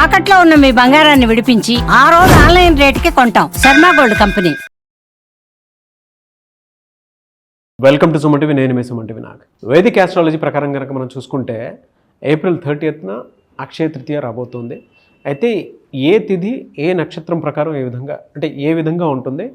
తాకట్లో ఉన్న మీ బంగారాన్ని విడిపించి ఆ రోజు ఆన్లైన్ రేటుకి కొంటాం. Sharma gold company. Welcome to సుమంటివి నేను మీ సుమంటివి నాకు వేదిక ఆస్ట్రాలజీ ప్రకారం కనుక మనం చూసుకుంటే ఏప్రిల్ థర్టీయత్న అక్షయ తృతీయ రాబోతుంది. అయితే ఏ తిథి ఏ నక్షత్రం ప్రకారం ఏ విధంగా అంటే ఏ విధంగా ఉంటుంది?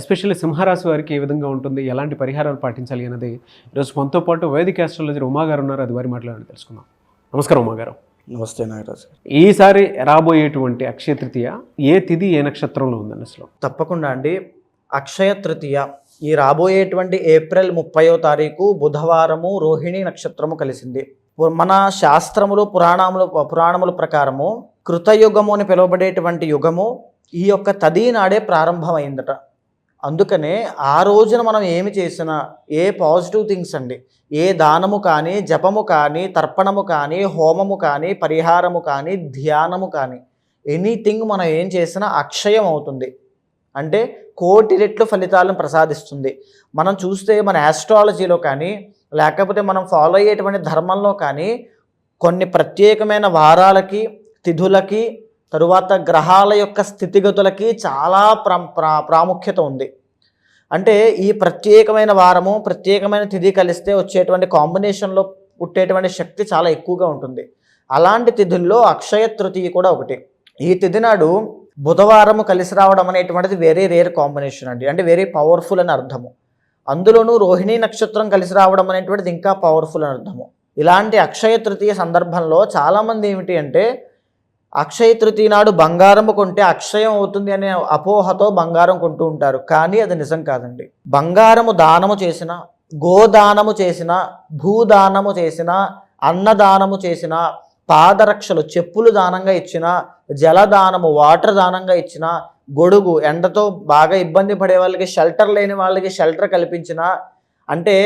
ఎస్పెషల్లీ సింహరాశి వారికి ఏ విధంగా ఉంటుంది? ఎలాంటి పరిహారాలు పాటించాలి అనేది ఈరోజు మనతో పాటు వేదిక ఆస్ట్రాలజీ ఉమా గారు ఉన్నారు. అది వారి మాట్లాడి తెలుసుకుందాం. నమస్కారం ఉమా గారు నమస్తే నాగరాజు గారు. ఈసారి రాబోయేటువంటి అక్షయ తృతీయ ఏ తిథి ఏ నక్షత్రంలో ఉందండి అసలు? తప్పకుండా అండి. అక్షయ తృతీయ. ఈ రాబోయేటువంటి ఏప్రిల్ ముప్పయో తారీఖు బుధవారము రోహిణి నక్షత్రము కలిసింది. మన శాస్త్రములు పురాణములు పురాణముల ప్రకారము కృతయుగము అని పిలువబడేటువంటి యుగము ఈ యొక్క తదీ నాడే ప్రారంభమైందట. అందుకనే ఆ రోజున మనం ఏమి చేసినా ఏ పాజిటివ్ థింగ్స్ అండి ఏ దానము కానీ జపము కానీ తర్పణము కానీ హోమము కానీ పరిహారము కానీ ధ్యానము కానీ ఎనీథింగ్ మనం ఏం చేసినా అక్షయం అవుతుంది. అంటే కోటి రెట్లు ఫలితాలను ప్రసాదిస్తుంది. మనం చూస్తే మన యాస్ట్రాలజీలో కానీ లేకపోతే మనం ఫాలో అయ్యేటువంటి ధర్మంలో కానీ కొన్ని ప్రత్యేకమైన వారాలకి తిథులకి తరువాత గ్రహాల యొక్క స్థితిగతులకి చాలా ప్రా ప్రా- ప్రాముఖ్యత ఉంది. అంటే ఈ ప్రత్యేకమైన వారము ప్రత్యేకమైన తిథి కలిస్తే వచ్చేటువంటి కాంబినేషన్లో పుట్టేటువంటి శక్తి చాలా ఎక్కువగా ఉంటుంది. అలాంటి తిథుల్లో అక్షయ తృతీయ కూడా ఒకటి. ఈ తిథి నాడు బుధవారము కలిసి రావడం అనేటువంటిది వెరీ రేర్ కాంబినేషన్ అండి. అంటే వెరీ పవర్ఫుల్ అని అర్థము. అందులోనూ రోహిణీ నక్షత్రం కలిసి రావడం అనేటువంటిది ఇంకా పవర్ఫుల్ అని అర్థము. ఇలాంటి అక్షయ తృతీయ సందర్భంలో చాలామంది ఏమిటి అంటే అక్షయ తృతీయ నాడు బంగారం కొంటే అక్షయం అవుతుంది అనే అపోహతో బంగారం కొంటూ ఉంటారు. కానీ అది నిజం కాదండి. బంగారము దానము చేసిన గోదానము చేసిన భూదానము చేసిన అన్నదానము చేసిన పాదరక్షలు చెప్పులు దానంగా ఇచ్చిన జలదానము వాటర్ దానంగా ఇచ్చిన గొడుగు ఎండతో బాగా ఇబ్బంది పడే వాళ్ళకి షెల్టర్ లేని వాళ్ళకి షెల్టర్ కల్పించిన అంటే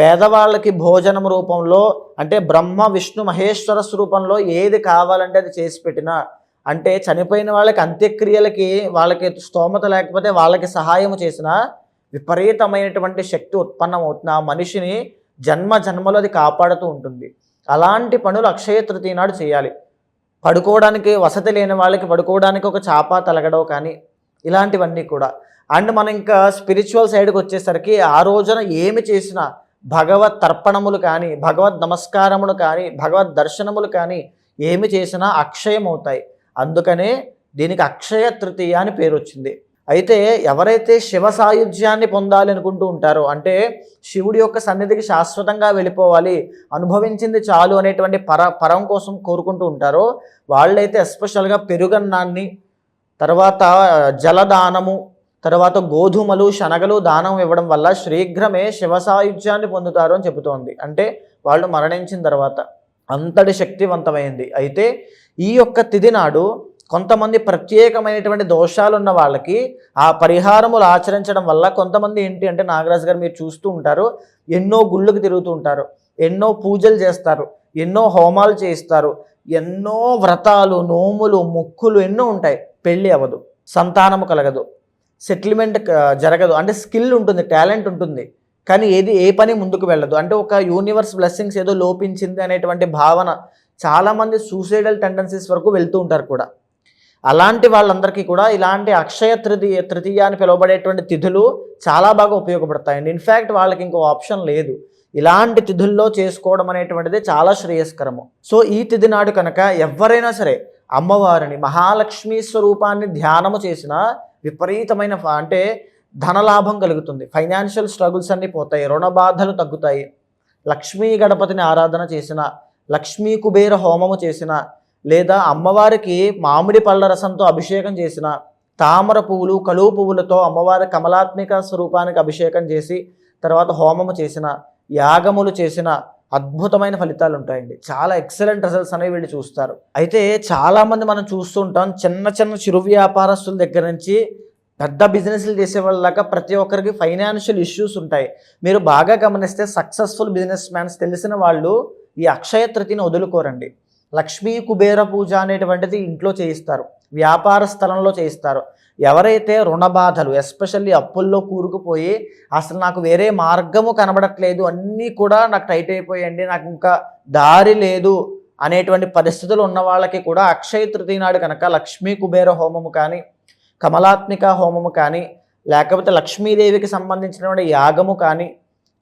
పేదవాళ్ళకి భోజనం రూపంలో అంటే బ్రహ్మ విష్ణు మహేశ్వర స్వరూపంలో ఏది కావాలంటే అది చేసి పెట్టిన అంటే చనిపోయిన వాళ్ళకి అంత్యక్రియలకి వాళ్ళకి స్తోమత లేకపోతే వాళ్ళకి సహాయం చేసిన విపరీతమైనటువంటి శక్తి ఉత్పన్నం అవుతున్న ఆ మనిషిని జన్మ జన్మలో అది కాపాడుతూ ఉంటుంది. అలాంటి పనులు అక్షయ తృతీయ నాడు చేయాలి. పడుకోవడానికి వసతి లేని వాళ్ళకి పడుకోవడానికి ఒక చాప తలగడో కానీ ఇలాంటివన్నీ కూడా. అండ్ మనం ఇంకా స్పిరిచువల్ సైడ్కి వచ్చేసరికి ఆ రోజున ఏమి చేసినా భగవత్ తర్పణములు కానీ భగవద్ నమస్కారములు కానీ భగవద్ దర్శనములు కానీ ఏమి చేసినా అక్షయమవుతాయి. అందుకనే దీనికి అక్షయ తృతీయ అని పేరు వచ్చింది. అయితే ఎవరైతే శివ సాయుధ్యాన్ని పొందాలి అనుకుంటూ ఉంటారో అంటే శివుడి యొక్క సన్నిధికి శాశ్వతంగా వెళ్ళిపోవాలి అనుభవించింది చాలు అనేటువంటి పర పరం కోసం కోరుకుంటూ ఉంటారో వాళ్ళైతే ఎస్పెషల్గా పెరుగన్నాన్ని తర్వాత జలదానము తర్వాత గోధుమలు శనగలు దానం ఇవ్వడం వల్ల శీఘ్రమే శివ సాయుధ్యాన్ని పొందుతారు అని చెబుతోంది. అంటే వాళ్ళు మరణించిన తర్వాత అంతటి శక్తివంతమైంది. అయితే ఈ యొక్క తిది నాడు కొంతమంది ప్రత్యేకమైనటువంటి దోషాలు ఉన్న వాళ్ళకి ఆ పరిహారములు ఆచరించడం వల్ల కొంతమంది ఏంటి అంటే నాగరాజు గారు మీరు చూస్తూ ఉంటారు ఎన్నో గుళ్ళకు తిరుగుతూ ఉంటారు ఎన్నో పూజలు చేస్తారు ఎన్నో హోమాలు చేయిస్తారు ఎన్నో వ్రతాలు నోములు మొక్కులు ఎన్నో ఉంటాయి. పెళ్ళి అవ్వదు సంతానము కలగదు. సెటిల్మెంట్ జరగదు. అంటే స్కిల్ ఉంటుంది టాలెంట్ ఉంటుంది. కానీ ఏది ఏ పని ముందుకు వెళ్ళదు. అంటే ఒక యూనివర్స్ బ్లెస్సింగ్స్ ఏదో లోపించింది అనేటువంటి భావన చాలామంది సూసైడల్ టెండెన్సీస్ వరకు వెళ్తూ ఉంటారు కూడా. అలాంటి వాళ్ళందరికీ కూడా ఇలాంటి అక్షయ తృతీయ తృతీయ అని పిలువబడేటువంటి తిథులు చాలా బాగా ఉపయోగపడతాయండి. ఇన్ఫ్యాక్ట్ వాళ్ళకి ఇంకో ఆప్షన్ లేదు. ఇలాంటి తిథుల్లో చేసుకోవడం అనేటువంటిది చాలా శ్రేయస్కరము. సో ఈ తిథి నాడు కనుక ఎవరైనా సరే అమ్మవారిని మహాలక్ష్మి స్వరూపాన్ని ధ్యానము చేసినా విపరీతమైన అంటే ధనలాభం కలుగుతుంది. ఫైనాన్షియల్ స్ట్రగుల్స్ అన్నీ పోతాయి రుణ బాధలు తగ్గుతాయి. లక్ష్మీ గణపతిని ఆరాధన చేసిన లక్ష్మీ కుబేర హోమము చేసిన లేదా అమ్మవారికి మామిడి పళ్ళ రసంతో అభిషేకం చేసిన తామర పువ్వులు కలువు పువ్వులతో అమ్మవారి కమలాత్మిక స్వరూపానికి అభిషేకం చేసి తర్వాత హోమము చేసిన యాగములు చేసిన అద్భుతమైన ఫలితాలు ఉంటాయండి. చాలా ఎక్సలెంట్ రిజల్ట్స్ అనేవి వీళ్ళు చూస్తారు. అయితే చాలామంది మనం చూస్తుంటాం చిన్న చిన్న చిరు వ్యాపారస్తుల దగ్గర నుంచి పెద్ద బిజినెస్లు చేసే వాళ్ళ ప్రతి ఒక్కరికి ఫైనాన్షియల్ ఇష్యూస్ ఉంటాయి. మీరు బాగా గమనిస్తే సక్సెస్ఫుల్ బిజినెస్ మ్యాన్స్ తెలిసిన వాళ్ళు ఈ అక్షయ తృతిని వదులుకోరండి. లక్ష్మీ కుబేర పూజ అనేటువంటిది ఇంట్లో చేయిస్తారు. వ్యాపార స్థలంలో చేయిస్తారు. ఎవరైతే రుణ బాధలు ఎస్పెషల్లీ అప్పుల్లో కూరుకుపోయి అసలు నాకు వేరే మార్గము కనబడట్లేదు అన్నీ కూడా నాకు టైట్ అయిపోయండి నాకు ఇంకా దారి లేదు అనేటువంటి పరిస్థితులు ఉన్న వాళ్ళకి కూడా అక్షయ తృతీయ నాడు కనుక లక్ష్మీ కుబేర హోమము కానీ కమలాత్మిక హోమము కానీ లేకపోతే లక్ష్మీదేవికి సంబంధించినటువంటి యాగము కానీ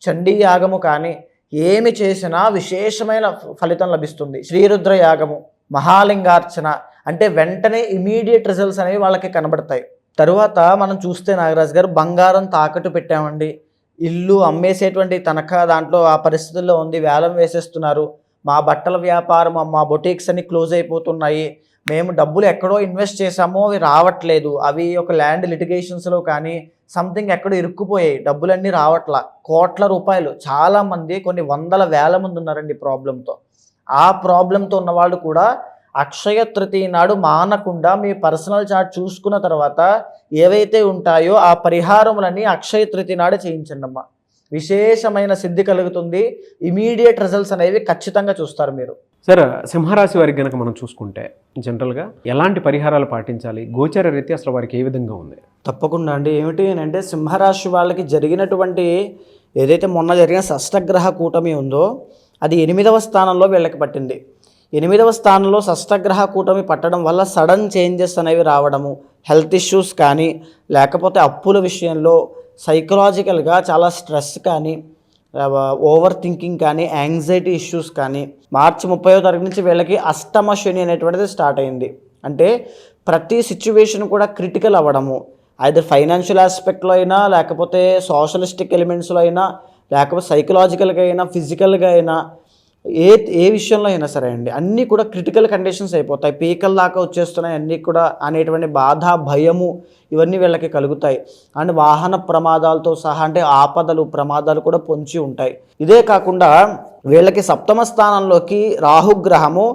చండీ యాగము కానీ ఏమి చేసినా విశేషమైన ఫలితం లభిస్తుంది. శ్రీరుద్ర యాగము మహాలింగార్చన అంటే వెంటనే ఇమీడియట్ రిజల్ట్స్ అనేవి వాళ్ళకి కనబడతాయి. తరువాత మనం చూస్తే నాగరాజు గారు బంగారం తాకట్టు పెట్టామండి. ఇల్లు అమ్మేసేటువంటి తనఖా దాంట్లో ఆ పరిస్థితుల్లో ఉంది. వేలం వేసేస్తున్నారు. మా బట్టల వ్యాపారం మా బొటీక్స్ అన్ని క్లోజ్ అయిపోతున్నాయి. మేము డబ్బులు ఎక్కడో ఇన్వెస్ట్ చేసామో అవి రావట్లేదు. అవి ఒక ల్యాండ్ లిటిగేషన్స్లో కానీ సంథింగ్ ఎక్కడో ఇరుక్కుపోయాయి. డబ్బులన్నీ రావట్లా. కోట్ల రూపాయలు. చాలామంది కొన్ని వందల వేల మంది ఉన్నారండి ప్రాబ్లంతో ఆ ప్రాబ్లంతో ఉన్నవాళ్ళు కూడా అక్షయ తృతీయ నాడు మానకుండా మీ పర్సనల్ చార్ట్ చూసుకున్న తర్వాత ఏవైతే ఉంటాయో ఆ పరిహారములన్నీ అక్షయ తృతీయ నాడు చేయించండి అమ్మా. విశేషమైన సిద్ధి కలుగుతుంది. ఇమీడియట్ రిజల్ట్స్ అనేవి ఖచ్చితంగా చూస్తారు మీరు. సార్ సింహరాశి వారికి కనుక మనం చూసుకుంటే జనరల్గా ఎలాంటి పరిహారాలు పాటించాలి? గోచర రీతి అసలు వారికి ఏ విధంగా ఉంది? తప్పకుండా అండి. ఏమిటి అంటే సింహరాశి వాళ్ళకి జరిగినటువంటి ఏదైతే మొన్న జరిగిన షష్టగ్రహ కూటమి ఉందో అది ఎనిమిదవ స్థానంలో వీళ్ళకి పట్టింది. ఎనిమిదవ స్థానంలో షష్టగ్రహ కూటమి పట్టడం వల్ల సడన్ చేంజెస్ అనేవి రావడము హెల్త్ ఇష్యూస్ కానీ లేకపోతే అప్పుల విషయంలో సైకలాజికల్గా చాలా స్ట్రెస్ కానీ ఓవర్ థింకింగ్ కానీ యాంగ్జైటీ ఇష్యూస్ కానీ మార్చి ముప్పైవ తారీఖు నుంచి వీళ్ళకి అష్టమ శని అనేటువంటిది స్టార్ట్ అయింది. అంటే ప్రతి సిచ్యువేషన్ కూడా క్రిటికల్ అవ్వడము. అయితే ఫైనాన్షియల్ ఆస్పెక్ట్లో అయినా లేకపోతే సోషలిస్టిక్ ఎలిమెంట్స్లో అయినా లేకపోతే సైకలాజికల్గా అయినా ఫిజికల్గా అయినా ఏ ఏ విషయంలో అయినా సరే అండి అన్నీ కూడా క్రిటికల్ కండిషన్స్ అయిపోతాయి. పీకల దాకా వచ్చేస్తున్నాయి అన్నీ కూడా అనేటువంటి బాధ భయము ఇవన్నీ వీళ్ళకి కలుగుతాయి. అండ్ వాహన ప్రమాదాలతో సహా అంటే ఆపదలు ప్రమాదాలు కూడా పొంచి ఉంటాయి. ఇదే కాకుండా వీళ్ళకి సప్తమ స్థానంలోకి రాహుగ్రహము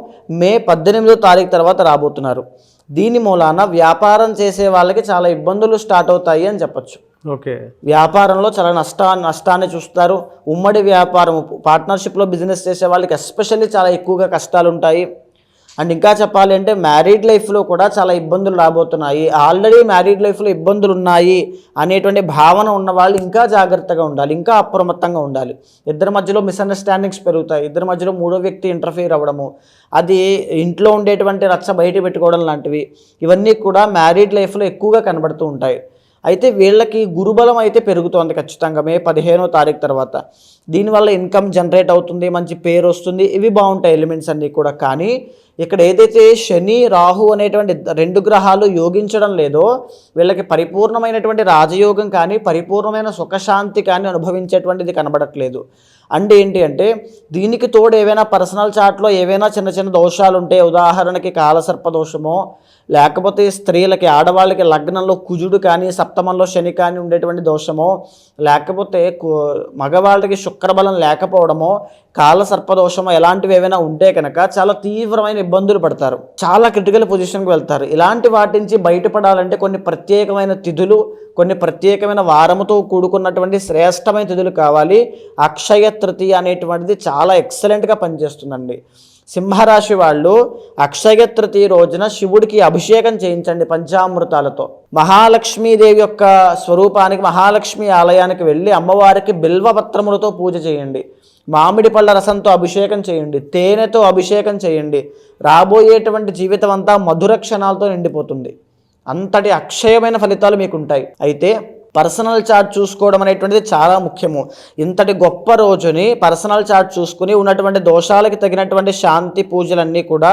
మే పద్దెనిమిదో తారీఖు తర్వాత రాబోతున్నారు. దీని మూలాన వ్యాపారం చేసే వాళ్ళకి చాలా ఇబ్బందులు స్టార్ట్ అవుతాయి అని చెప్పొచ్చు. ఓకే. వ్యాపారంలో చాలా నష్టా నష్టాన్ని చూస్తారు. ఉమ్మడి వ్యాపారం పార్ట్నర్షిప్లో బిజినెస్ చేసే వాళ్ళకి ఎస్పెషల్లీ చాలా ఎక్కువగా కష్టాలు ఉంటాయి అండ్ ఇంకా చెప్పాలి అంటే మ్యారీడ్ లైఫ్లో కూడా చాలా ఇబ్బందులు రాబోతున్నాయి. ఆల్రెడీ మ్యారీడ్ లైఫ్లో ఇబ్బందులు ఉన్నాయి అనేటువంటి భావన ఉన్న వాళ్ళు ఇంకా జాగ్రత్తగా ఉండాలి ఇంకా అప్రమత్తంగా ఉండాలి. ఇద్దరి మధ్యలో మిస్అండర్స్టాండింగ్స్ పెరుగుతాయి. ఇద్దరి మధ్యలో మూడో వ్యక్తి ఇంటర్ఫియర్ అవ్వడము అది ఇంట్లో ఉండేటువంటి రచ్చ బయట పెట్టుకోవడం లాంటివి ఇవన్నీ కూడా మ్యారీడ్ లైఫ్లో ఎక్కువగా కనబడుతూ ఉంటాయి. అయితే వీళ్ళకి గురుబలం అయితే పెరుగుతోంది ఖచ్చితంగా మే పదిహేనో తారీఖు తర్వాత. దీనివల్ల ఇన్కమ్ జనరేట్ అవుతుంది మంచి పేరు వస్తుంది ఇవి బాగుంటాయి ఎలిమెంట్స్ అన్నీ కూడా. కానీ ఇక్కడ ఏదైతే శని రాహు అనేటువంటి రెండు గ్రహాలు యోగించడం లేదో వీళ్ళకి పరిపూర్ణమైనటువంటి రాజయోగం కానీ పరిపూర్ణమైన సుఖశాంతి కానీ అనుభవించేటువంటిది కనబడట్లేదు. అంటే ఏంటి అంటే దీనికి తోడు ఏవైనా పర్సనల్ చార్ట్లో ఏవైనా చిన్న చిన్న దోషాలు ఉంటే ఉదాహరణకి కాలసర్ప దోషమో లేకపోతే స్త్రీలకి ఆడవాళ్ళకి లగ్నంలో కుజుడు కానీ సప్తమంలో శని కానీ ఉండేటువంటి దోషమో లేకపోతే మగవాళ్ళకి శుక్రబలం లేకపోవడమో కాల సర్పదోషమో ఎలాంటివి ఏవైనా ఉంటే కనుక చాలా తీవ్రమైన ఇబ్బందులు పడతారు. చాలా క్రిటికల్ పొజిషన్కి వెళ్తారు. ఇలాంటి వాటి నుంచి బయటపడాలంటే కొన్ని ప్రత్యేకమైన తిథులు కొన్ని ప్రత్యేకమైన వారముతో కూడుకున్నటువంటి శ్రేష్టమైన తిథులు కావాలి. అక్షయ తృతీయ అనేటువంటిది చాలా ఎక్సలెంట్గా పనిచేస్తుందండి. సింహరాశి వాళ్ళు అక్షయ తృతీయ రోజున శివుడికి అభిషేకం చేయించండి పంచామృతాలతో. మహాలక్ష్మీదేవి యొక్క స్వరూపానికి మహాలక్ష్మి ఆలయానికి వెళ్ళి అమ్మవారికి బిల్వపత్రములతో పూజ చేయండి. మామిడి పళ్ళ రసంతో అభిషేకం చేయండి. తేనెతో అభిషేకం చేయండి. రాబోయేటువంటి జీవితం అంతా మధుర క్షణాలతో నిండిపోతుంది. అంతటి అక్షయమైన ఫలితాలు మీకు ఉంటాయి అయితే పర్సనల్ చార్ట్ చూసుకోవడం అనేటువంటిది చాలా ముఖ్యము. ఇంతటి గొప్ప రోజుని పర్సనల్ చార్ట్ చూసుకుని ఉన్నటువంటి దోషాలకి తగినటువంటి శాంతి పూజలన్నీ కూడా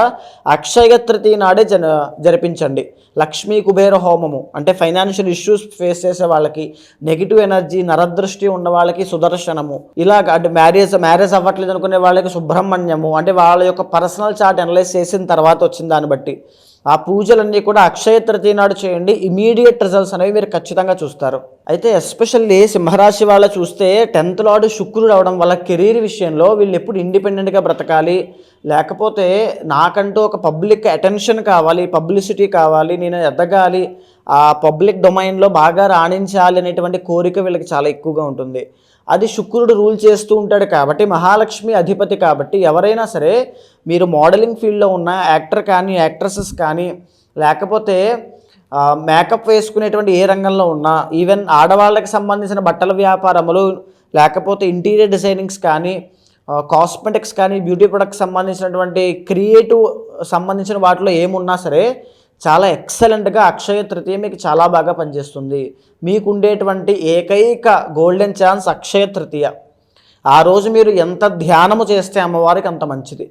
అక్షయ తృతీయ నాడే జన జరిపించండి. లక్ష్మీ కుబేర హోమము అంటే ఫైనాన్షియల్ ఇష్యూస్ ఫేస్ చేసే వాళ్ళకి నెగిటివ్ ఎనర్జీ నరదృష్టి ఉన్న వాళ్ళకి సుదర్శనము. ఇలాగ అంటే మ్యారేజ్ మ్యారేజ్ అవ్వట్లేదు అనుకునే వాళ్ళకి సుబ్రహ్మణ్యము అంటే వాళ్ళ యొక్క పర్సనల్ చార్ట్ అనలైజ్ చేసిన తర్వాత వచ్చిన దాన్ని బట్టి. ఆ పూజలన్నీ కూడా అక్షయ తృతీయ నాడు చేయండి. ఇమీడియట్ రిజల్ట్స్ అనేవి మీరు ఖచ్చితంగా చూస్తారు. అయితే ఎస్పెషల్లీ సింహరాశి వాళ్ళ చూస్తే టెన్త్ లాడు శుక్రుడు అవడం వల్ల కెరీర్ విషయంలో వీళ్ళు ఎప్పుడు ఇండిపెండెంట్గా బ్రతకాలి. లేకపోతే నాకంటూ ఒక పబ్లిక్ అటెన్షన్ కావాలి పబ్లిసిటీ కావాలి నేను ఎదగాలి. ఆ పబ్లిక్ డొమైన్లో బాగా రాణించాలి అనేటువంటి కోరిక వీళ్ళకి చాలా ఎక్కువగా ఉంటుంది. అది శుక్రుడు రూల్ చేస్తూ ఉంటాడు కాబట్టి మహాలక్ష్మి అధిపతి కాబట్టి ఎవరైనా సరే మీరు మోడలింగ్ ఫీల్డ్లో ఉన్న యాక్టర్ కానీ యాక్ట్రసెస్ కానీ లేకపోతే మేకప్ వేసుకునేటువంటి ఏ రంగంలో ఉన్నా ఈవెన్ ఆడవాళ్ళకి సంబంధించిన బట్టల వ్యాపారములు లేకపోతే ఇంటీరియర్ డిజైనింగ్స్ కానీ కాస్మెటిక్స్ కానీ బ్యూటీ ప్రొడక్ట్స్ సంబంధించినటువంటి క్రియేటివ్ సంబంధించిన వాటిలో ఏమున్నా సరే చాలా ఎక్సలెంట్గా అక్షయ తృతీయ మీకు చాలా బాగా పనిచేస్తుంది. మీకు ఉండేటువంటి ఏకైక గోల్డెన్ ఛాన్స్ అక్షయ తృతీయ. ఆ రోజు మీరు ఎంత ధ్యానము చేస్తే అమ్మవారికి అంత మంచిది.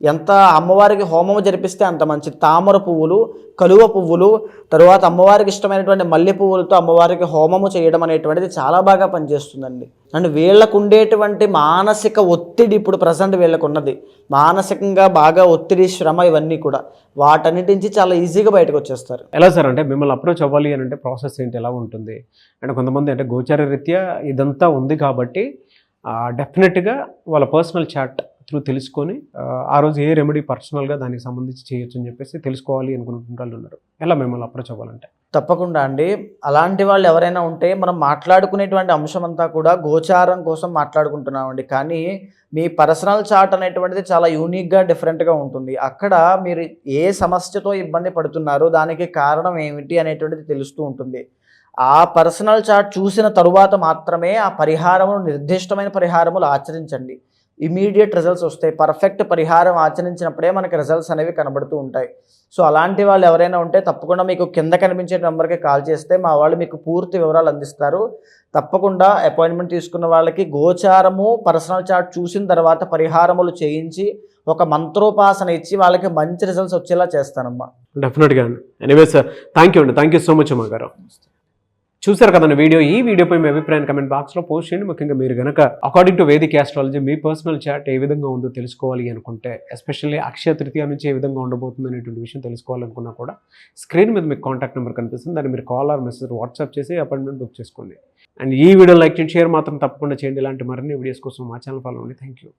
ఎంత అమ్మవారికి హోమము జరిపిస్తే అంత మంచిది. తామర పువ్వులు కలువ పువ్వులు తరువాత అమ్మవారికి ఇష్టమైనటువంటి మల్లె పువ్వులతో అమ్మవారికి హోమము చేయడం అనేటువంటిది చాలా బాగా పనిచేస్తుందండి. అండ్ వీళ్ళకు ఉండేటువంటి మానసిక ఒత్తిడి ఇప్పుడు ప్రజెంట్ వీళ్ళకు ఉన్నది. మానసికంగా బాగా ఒత్తిడి శ్రమ ఇవన్నీ కూడా. వాటన్నిటి నుంచి చాలా ఈజీగా బయటకు వచ్చేస్తారు. ఎలా సార్ అంటే మిమ్మల్ని అప్రోచ్ అవ్వాలి అని అంటే ప్రాసెస్ ఏంటి? ఎలా ఉంటుంది? అండ్ కొంతమంది అంటే గోచార రీత్యా ఇదంతా ఉంది కాబట్టి డెఫినెట్గా వాళ్ళ పర్సనల్ చాట్ త్రూ తెలుసుకొని ఆ, రోజు ఏ రెమెడీ పర్సనల్గా దానికి సంబంధించి చేయొచ్చు అని చెప్పేసి తెలుసుకోవాలి అనుకుంటున్న వాళ్ళు ఉన్నారు. ఎలా మిమ్మల్ని అప్రోచ్ అవ్వాలంటే? తప్పకుండా అండి. అలాంటి వాళ్ళు ఎవరైనా ఉంటే మనం మాట్లాడుకునేటువంటి అంశం అంతా కూడా గోచారం కోసం మాట్లాడుకుంటున్నామండి. కానీ మీ పర్సనల్ చార్ట్ అనేటువంటిది చాలా యూనిక్గా డిఫరెంట్గా ఉంటుంది. అక్కడ మీరు ఏ సమస్యతో ఇబ్బంది పడుతున్నారో దానికి కారణం ఏమిటి అనేటువంటిది తెలుస్తూ ఉంటుంది. ఆ పర్సనల్ చార్ట్ చూసిన తరువాత మాత్రమే ఆ పరిహారమును నిర్దిష్టమైన పరిహారములు ఆచరించండి. ఇమీడియట్ రిజల్ట్స్ వస్తాయి. పర్ఫెక్ట్ పరిహారం ఆచరించినప్పుడే మనకి రిజల్ట్స్ అనేవి కనబడుతూ ఉంటాయి. సో అలాంటి వాళ్ళు ఎవరైనా ఉంటే తప్పకుండా మీకు కింద కనిపించే నెంబర్కి కాల్ చేస్తే మా వాళ్ళు మీకు పూర్తి వివరాలు అందిస్తారు. తప్పకుండా అపాయింట్మెంట్ తీసుకున్న వాళ్ళకి గోచారము పర్సనల్ చార్ట్ చూసిన తర్వాత పరిహారములు చేయించి ఒక మంత్రోపాసన ఇచ్చి వాళ్ళకి మంచి రిజల్ట్స్ వచ్చేలా చేస్తానమ్మా. డెఫినెట్గా అండి. ఎనీవే సార్ థ్యాంక్ యూ అండి. థ్యాంక్ యూ సో మచ్ అమ్మ గారు. చూసారు కదండి వీడియో? ఈ వీడియోపై మీ అభిప్రాయం కమెంట్ బాక్స్లో పోస్ట్ చేయండి. ముఖ్యంగా మీరు కనుక అకార్డింగ్ టు వేదిక్ ఆస్ట్రాలజీ మీ పర్సనల్ చాట్ ఏ విధంగా ఉందో తెలుసుకోవాలి అనుకుంటే ఎస్పెషల్లీ అక్షయ తృతీయ నుంచి ఏ విధంగా ఉండబోతుంది అనేటువంటి విషయం తెలుసుకోవాలనుకున్నా కూడా స్క్రీన్ మీద మీకు కాంటాక్ట్ నెంబర్ కనిపిస్తుంది. దాన్ని మీరు కాల్ ఆర్ మెసేజ్ వాట్సాప్ చేసి అపాయింట్మెంట్ బుక్ చేసుకోండి. అండ్ ఈ వీడియో లైక్ చేయండి షేర్ మాత్రం తప్పకుండా చేయండి. ఇలాంటి మరిన్ని వీడియోస్ కోసం మా ఛానల్ ఫాలో అండి థ్యాంక్ యూ